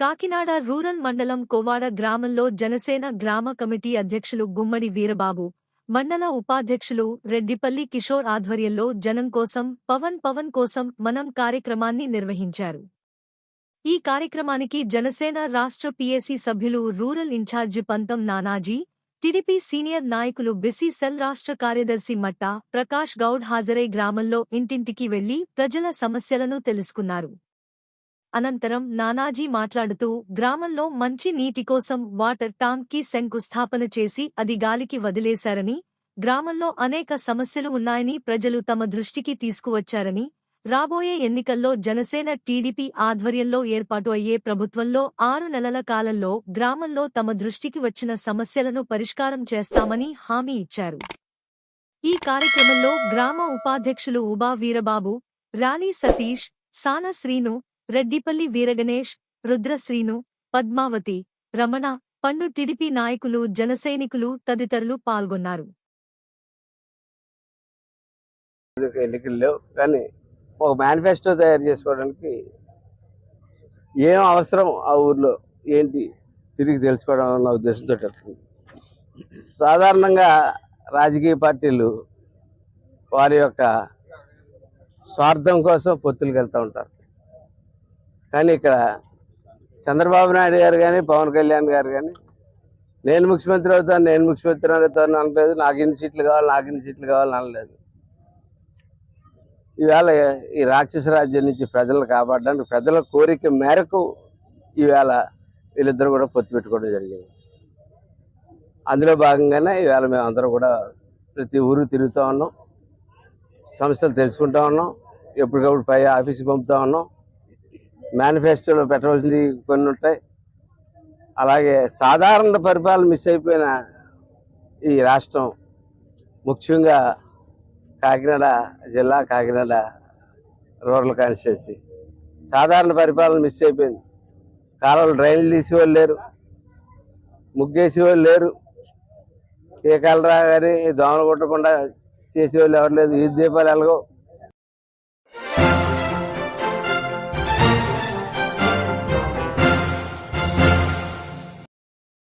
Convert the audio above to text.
Kakinada rural మండలం కోవాడ గ్రామంలో జనసేన గ్రామ కమిటీ అధ్యక్షులు గుమ్మడి వీరబాబు మండల ఉపాధ్యక్షులు రెడ్డిపల్లి కిషోర్ ఆధ్వర్యంలో జనం కోసం పవన్ పవన్ కోసం మనం కార్యక్రమాన్ని నిర్వహించారు. ఈ కార్యక్రమానికి జనసేన రాష్ట్ర పీఏసీ సభ్యులు rural incharge Pantham Nanaji TDP senior నాయకులు బిసి సెల్ రాష్ట్ర కార్యదర్శి మట్టా ప్రకాష్ గౌడ్ హాజరై గ్రామంలో ఇంటింటికి వెళ్ళి ప్రజల సమస్యలను తెలుసుకున్నారు. అనంతరం నానాజీ మాట్లాడుతూ గ్రామంలో మంచి నీటి కోసం వాటర్ ట్యాంక్కి శంకుస్థాపన చేసి అది గాలికి వదిలేశారని గ్రామంలో అనేక సమస్యలు ఉన్నాయని ప్రజలు తమ దృష్టికి తీసుకువచ్చారని రాబోయే ఎన్నికల్లో జనసేన టీడీపీ ఆధ్వర్యంలో ఏర్పాటు అయ్యే ప్రభుత్వంలో ఆరు నెలల కాలంలో గ్రామంలో తమ దృష్టికి వచ్చిన సమస్యలను పరిష్కారం చేస్తామని హామీ ఇచ్చారు. ఈ కార్యక్రమంలో గ్రామ ఉపాధ్యక్షులు ఉబా వీరబాబు రాణి సతీష్ సాన శ్రీను రెడ్డిపల్లి వీరగణేష్ రుద్రశ్రీను పద్మావతి రమణ పండు టిడిపి నాయకులు జనసైనికులు తదితరులు పాల్గొన్నారు. ఎన్నికల్లో ఎన్నికలు లేవు? కానీ ఒక మేనిఫెస్టో తయారు చేసుకోవడానికి ఏం అవసరం ఆ ఊర్లో? ఏంటి? తిరిగి తెలుసుకోవడం అన్న ఉద్దేశంతో సాధారణంగా రాజకీయ పార్టీలు వారి యొక్క స్వార్థం కోసం పొత్తులకు వెళ్తూ ఉంటారు. కానీ ఇక్కడ చంద్రబాబు నాయుడు గారు కానీ పవన్ కళ్యాణ్ గారు కానీ నేను ముఖ్యమంత్రి అవుతాను నేను ముఖ్యమంత్రి అవుతాను అనలేదు. నాకు ఇన్ని సీట్లు కావాలి నాకు ఇన్ని సీట్లు కావాలని అనలేదు. ఈవేళ ఈ రాక్షస రాజ్యం నుంచి ప్రజలను కాపాడడానికి ప్రజల కోరిక మేరకు ఈవేళ వీళ్ళిద్దరు కూడా పొత్తు పెట్టుకోవడం జరిగింది. అందులో భాగంగానే ఈవేళ మేము అందరం కూడా ప్రతి ఊరు తిరుగుతూ ఉన్నాం. సమస్యలు తెలుసుకుంటా ఉన్నాం. ఎప్పటికప్పుడు పై ఆఫీస్కి పంపుతా ఉన్నాం. మేనిఫెస్టోలో పెట్టవలసినవి కొన్ని ఉంటాయి. అలాగే సాధారణ పరిపాలన మిస్ అయిపోయిన ఈ రాష్ట్రం ముఖ్యంగా కాకినాడ జిల్లా కాకినాడ రూరల్ కాన్స్టిట్యున్సీ. సాధారణ పరిపాలన మిస్ అయిపోయింది. కాలువలు డ్రైన్లు తీసేవాళ్ళు లేరు. ముగ్గేసేవాళ్ళు లేరు. ఏ కలరా కానీ దోమలు కొట్టకుండా చేసేవాళ్ళు ఎవరు లేదు ఈ దీపాలు ఎలాగో